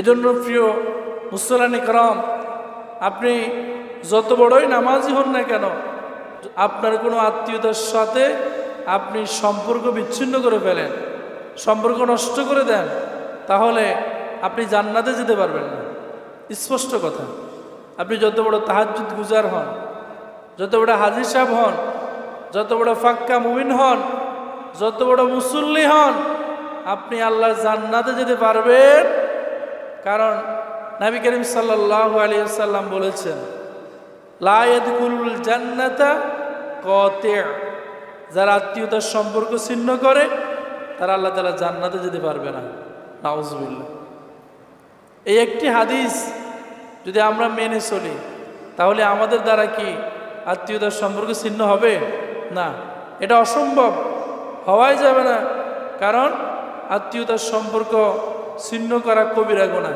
এজন্য প্রিয় মুসলানি করম, আপনি যত বড়ই নামাজি হন না কেন, আপনার কোনো আত্মীয়তার সাথে আপনি সম্পর্ক বিচ্ছিন্ন করে ফেলেন, সম্পর্ক নষ্ট করে দেন, তাহলে আপনি জান্নাতে যেতে পারবেন না। স্পষ্ট কথা, আপনি যত বড় তাহাজুদ গুজার হন, যত বড় হাজির সাহেব হন, যত বড় ফাক্কা মুমিন হন, যত বড় মুসল্লি হন, আপনি আল্লাহর জান্নাতে যেতে পারবেন কারণ নবী করিম সাল্লাহ আলিয়া সাল্লাম বলেছেন লায়দুল জান্নাতা কতে যারা আত্মীয়তার সম্পর্ক ছিন্ন করে, তারা আল্লাহ তালা জান্নাতে যেতে পারবে না। নাউজবিল্লা এই একটি হাদিস যদি আমরা মেনে চলি, তাহলে আমাদের দ্বারা কি আত্মীয়তার সম্পর্ক ছিন্ন হবে? না, এটা অসম্ভব। হওয়াই যাবে না। কারণ আত্মীয়তার সম্পর্ক ছিন্ন করা কবিরা গোনা